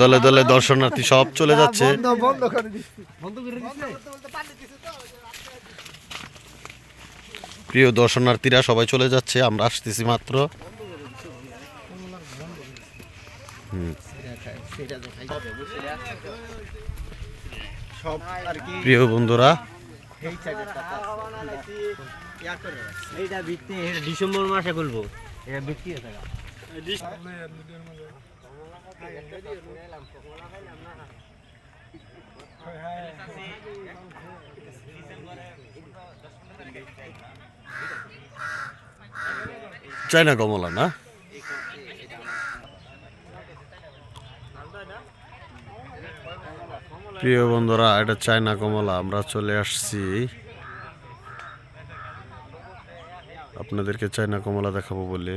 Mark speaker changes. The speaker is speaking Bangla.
Speaker 1: দলে দলে দর্শনার্থী সব চলে যাচ্ছে।
Speaker 2: করে দিচ্ছি।
Speaker 1: প্রিয় দর্শনার্থীরা সবাই চলে যাচ্ছে আমরা আসতেছি মাত্র।
Speaker 2: সব আর কি।
Speaker 1: প্রিয় বন্ধুরা
Speaker 3: ডিসেম্বর মাসে খুলবো। এটা বিক্রি হয়ে থাকা।
Speaker 1: চাইনা কমলা না প্রিয় বন্ধুরা, এটা চায়না কমলা আমরা চলে আসছি। আপনাদেরকে চায়না কমলা দেখাবো বলে।